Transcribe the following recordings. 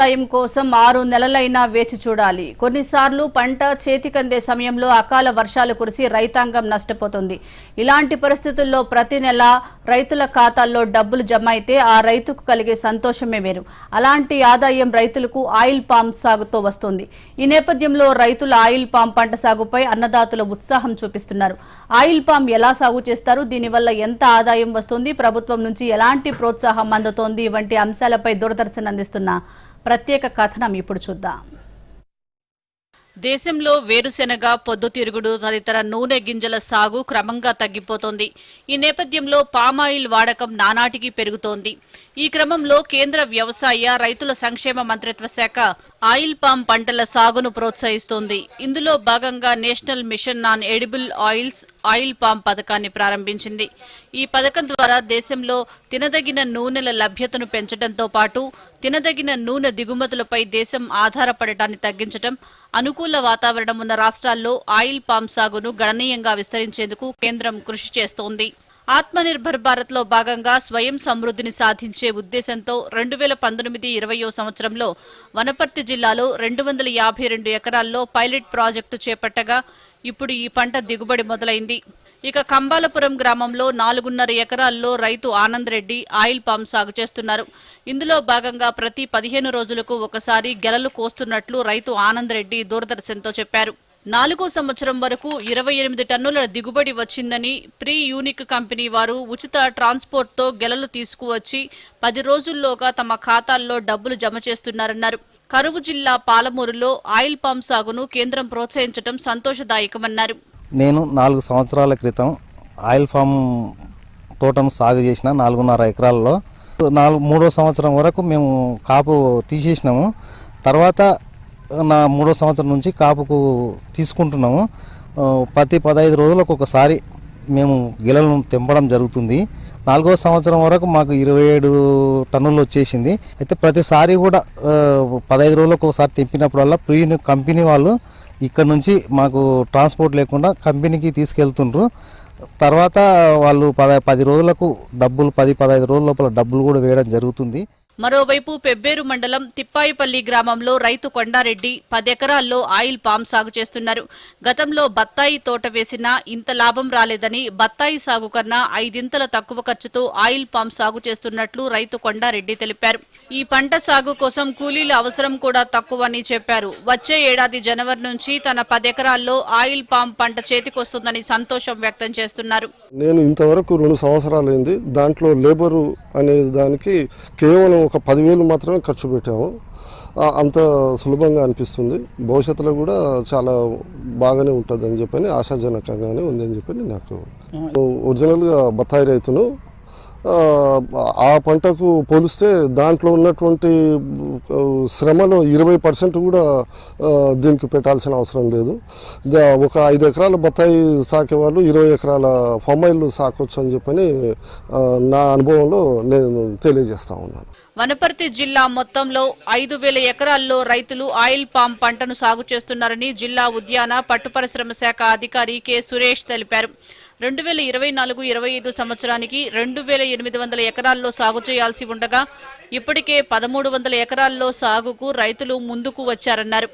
ఆదాయం కోసం ఆరు నెలలైనా వేచి చూడాలి. కొన్నిసార్లు పంట చేతికందే సమయంలో అకాల వర్షాలు కురిసి రైతాంగం నష్టపోతుంది. ఇలాంటి పరిస్థితుల్లో ప్రతి నెల రైతుల ఖాతాల్లో డబ్బులు జమ అయితే ఆ రైతుకు కలిగే సంతోషమే వేరు. అలాంటి ఆదాయం రైతులకు ఆయిల్ పామ్ సాగుతో వస్తుంది. ఈ నేపథ్యంలో రైతుల ఆయిల్ పామ్ పంట సాగుపై అన్నదాతలు ఉత్సాహం చూపిస్తున్నారు. ఆయిల్ పామ్ ఎలా సాగు చేస్తారు? దీనివల్ల ఎంత ఆదాయం వస్తుంది? ప్రభుత్వం నుంచి ఎలాంటి ప్రోత్సాహం అందుతోంది? వంటి అంశాలపై దూరదర్శన్ అందిస్తున్న ప్రత్యేక కథనం ఇప్పుడు చూద్దాం. దేశంలో వేరుశెనగ పొద్దుతిరుగుడు తదితర నూనె గింజల సాగు క్రమంగా తగ్గిపోతోంది. ఈ నేపథ్యంలో పామాయిల్ వాడకం నానాటికి పెరుగుతోంది. ఈ క్రమంలో కేంద్ర వ్యవసాయ రైతుల సంక్షేమ మంత్రిత్వ శాఖ ఆయిల్ పామ్ పంటల సాగును ప్రోత్సహిస్తోంది. ఇందులో భాగంగా national mission on edible oils oil palm పథకాన్ని ప్రారంభించింది. ఈ పథకం ద్వారా దేశంలో తినదగిన నూనెల లభ్యతను పెంచడంతో పాటు తినదగిన నూనె దిగుమతులపై దేశం ఆధారపడటాన్ని తగ్గించడం అనుకూల వాతావరణం ఉన్న రాష్ట్రాల్లో ఆయిల్ పామ్ సాగును గణనీయంగా విస్తరించేందుకు కేంద్రం కృషి చేస్తోంది. ఆత్మనిర్భర్ భారత్లో భాగంగా స్వయం సమృద్ధిని సాధించే ఉద్దేశంతో రెండు వేల పంతొమ్మిది ఇరవయో సంవత్సరంలో వనపర్తి జిల్లాలో రెండు వందల యాభై రెండు ఎకరాల్లో పైలట్ ప్రాజెక్టు చేపట్టగా ఇప్పుడు ఈ పంట దిగుబడి మొదలైంది. ఇక కంబాలపురం గ్రామంలో నాలుగున్నర ఎకరాల్లో రైతు ఆనంద్ రెడ్డి ఆయిల్ పామ్ సాగు చేస్తున్నారు. ఇందులో భాగంగా ప్రతి పదిహేను రోజులకు ఒకసారి గెలలు కోస్తున్నట్లు రైతు ఆనంద్ రెడ్డి దూరదర్శన్తో చెప్పారు. నాలుగో సంవత్సరం వరకు ఇరవై ఎనిమిది టన్నుల దిగుబడి వచ్చిందని ప్రీ యూనిక్ కంపెనీ వారు ఉచిత ట్రాన్స్పోర్ట్తో గెలలు తీసుకువచ్చి పది రోజుల్లోగా తమ ఖాతాల్లో డబ్బులు జమ చేస్తున్నారన్నారు. కరువు జిల్లా పాలమూరులో ఆయిల్ పామ్ సాగును కేంద్రం ప్రోత్సహించడం సంతోషదాయకమన్నారు. నేను నాలుగు సంవత్సరాల క్రితం ఆయిల్ ఫామ్ తోటను సాగు చేసిన నాలుగున్నర ఎకరాల్లో. నాలుగు మూడో సంవత్సరం వరకు మేము కాపు తీసేసినాము. తర్వాత నా మూడో సంవత్సరం నుంచి కాపుకు తీసుకుంటున్నాము. ప్రతి పదహైదు రోజులకు ఒకసారి మేము గిలలను తెంపడం జరుగుతుంది. నాలుగో సంవత్సరం వరకు మాకు ఇరవై ఏడు టన్నులు వచ్చేసింది. అయితే ప్రతిసారి కూడా పదహైదు రోజులకు ఒకసారి తెంపినప్పుడల్లా ప్రీ కంపెనీ వాళ్ళు ఇక్కడ నుంచి మాకు ట్రాన్స్పోర్ట్ లేకుండా కంపెనీకి తీసుకెళ్తుండ్రు. తర్వాత వాళ్ళు పద పది రోజులకు డబ్బులు పది పదహైదు రోజుల లోపల డబ్బులు కూడా వేయడం జరుగుతుంది. మరోవైపు పెబ్బేరు మండలం తిప్పాయిపల్లి గ్రామంలో రైతు కొండారెడ్డి పదెకరాల్లో ఆయిల్ పామ్ సాగు చేస్తున్నారు. గతంలో బత్తాయి తోట వేసినా ఇంత లాభం రాలేదని బత్తాయి సాగు కన్నా ఐదింతల తక్కువ ఖర్చుతో ఆయిల్ పామ్ సాగు చేస్తున్నట్లు రైతు కొండారెడ్డి తెలిపారు. ఈ పంట సాగు కోసం కూలీల అవసరం కూడా తక్కువని చెప్పారు. వచ్చే ఏడాది జనవరి నుంచి తన పదెకరాల్లో ఆయిల్ పామ్ పంట చేతికొస్తుందని సంతోషం వ్యక్తం చేస్తున్నారు. నేను ఇంతవరకు రెండు సంవత్సరాలైంది దాంట్లో లేబరు అనే దానికి కేవలం ఒక పదివేలు మాత్రమే ఖర్చు పెట్టాము. అంత సులభంగా అనిపిస్తుంది. భవిష్యత్తులో కూడా చాలా బాగానే ఉంటుంది అని చెప్పని ఆశాజనకంగానే ఉందని చెప్పని నాకు ఒరిజినల్గా బత్తాయి రైతును ఆ, పంటకు పోలిస్తే దాంట్లో ఉన్నటువంటి శ్రమలో ఇరవై పర్సెంట్ కూడా దీనికి పెట్టాల్సిన అవసరం లేదు. ఒక ఐదు ఎకరాల బత్తాయి సాకే వాళ్ళు ఇరవై ఎకరాల ఫమైల్ సాకొచ్చు అని చెప్పని నా అనుభవంలో నేను తెలియజేస్తా ఉన్నాను. వనపర్తి జిల్లా మొత్తంలో ఐదు వేల ఎకరాల్లో రైతులు ఆయిల్ పామ్ పంటను సాగు చేస్తున్నారని జిల్లా ఉద్యాన పట్టు పరిశ్రమ శాఖ అధికారి కె సురేష్ తెలిపారు. రెండు వేల ఇరవై నాలుగు ఇరవై ఐదు సంవత్సరానికి రెండు వేల ఎనిమిది వందల ఎకరాల్లో సాగు చేయాల్సి ఉండగా ఇప్పటికే పదమూడు వందల ఎకరాల్లో సాగుకు రైతులు ముందుకు వచ్చారన్నారు.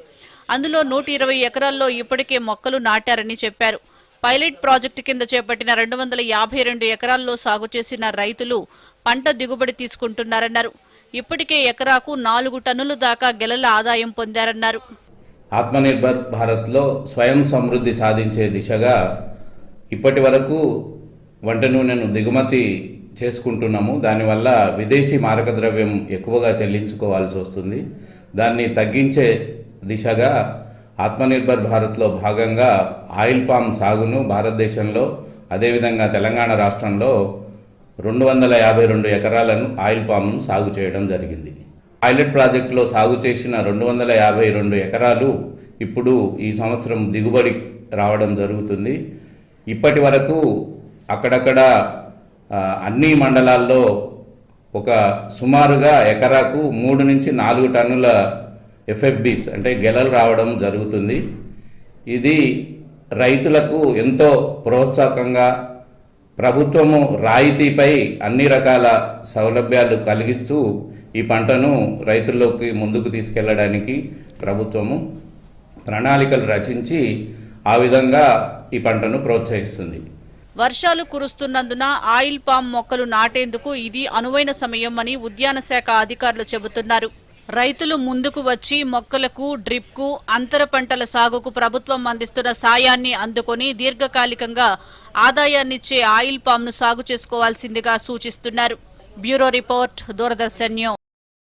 అందులో నూట ఇరవై ఎకరాల్లో ఇప్పటికే మొక్కలు నాటారని చెప్పారు. పైలట్ ప్రాజెక్టు కింద చేపట్టిన రెండు వందల యాభై రెండు ఎకరాల్లో సాగు చేసిన రైతులు పంట దిగుబడి తీసుకుంటున్నారన్నారు. ఇప్పటికే ఎకరాకు నాలుగు టన్నుల దాకా గెలల ఆదాయం పొందారన్నారు. ఆత్మనిర్భర్ భారత్లో స్వయం సమృద్ధి సాధించే దిశగా ఇప్పటి వరకు వంట నూనెను దిగుమతి చేసుకుంటున్నాము. దానివల్ల విదేశీ మారక ద్రవ్యం ఎక్కువగా చెల్లించుకోవాల్సి వస్తుంది. దాన్ని తగ్గించే దిశగా ఆత్మనిర్భర్ భారత్లో భాగంగా ఆయిల్ పామ్ సాగును భారతదేశంలో అదేవిధంగా తెలంగాణ రాష్ట్రంలో రెండు వందల యాభై రెండు ఎకరాలను ఆయిల్ పామ్ను సాగు చేయడం జరిగింది. పైలట్ ప్రాజెక్టులో సాగు చేసిన రెండు వందల యాభై రెండు ఎకరాలు ఇప్పుడు ఈ సంవత్సరం దిగుబడి రావడం జరుగుతుంది. ఇప్పటి వరకు అక్కడక్కడ అన్ని మండలాల్లో ఒక సుమారుగా ఎకరాకు మూడు నుంచి నాలుగు టన్నుల ఎఫ్ఎఫ్బిస్ అంటే గెలలు రావడం జరుగుతుంది. ఇది రైతులకు ఎంతో ప్రోత్సాహకంగా ప్రభుత్వము రాయితీపై అన్ని రకాల సౌలభ్యాలు కలిగిస్తూ ఈ పంటను రైతుల్లోకి ముందుకు తీసుకెళ్ళడానికి ప్రభుత్వము ప్రణాళికలు రచించి ఆ విధంగా ఈ పంటను ప్రోత్సహిస్తుంది. వర్షాలు కురుస్తున్నందున ఆయిల్ పామ్ మొక్కలు నాటేందుకు ఇది అనువైన సమయం అని ఉద్యాన శాఖ అధికారులు చెబుతున్నారు. రైతులు ముందుకు వచ్చి మొక్కలకు డ్రిప్కు అంతర పంటల సాగుకు ప్రభుత్వం అందిస్తున్న సాయాన్ని అందుకొని దీర్ఘకాలికంగా ఆదాయాన్నిచ్చే ఆయిల్ పామ్ను సాగు చేసుకోవాల్సిందిగా సూచిస్తున్నారు. Bureau report Doordarshan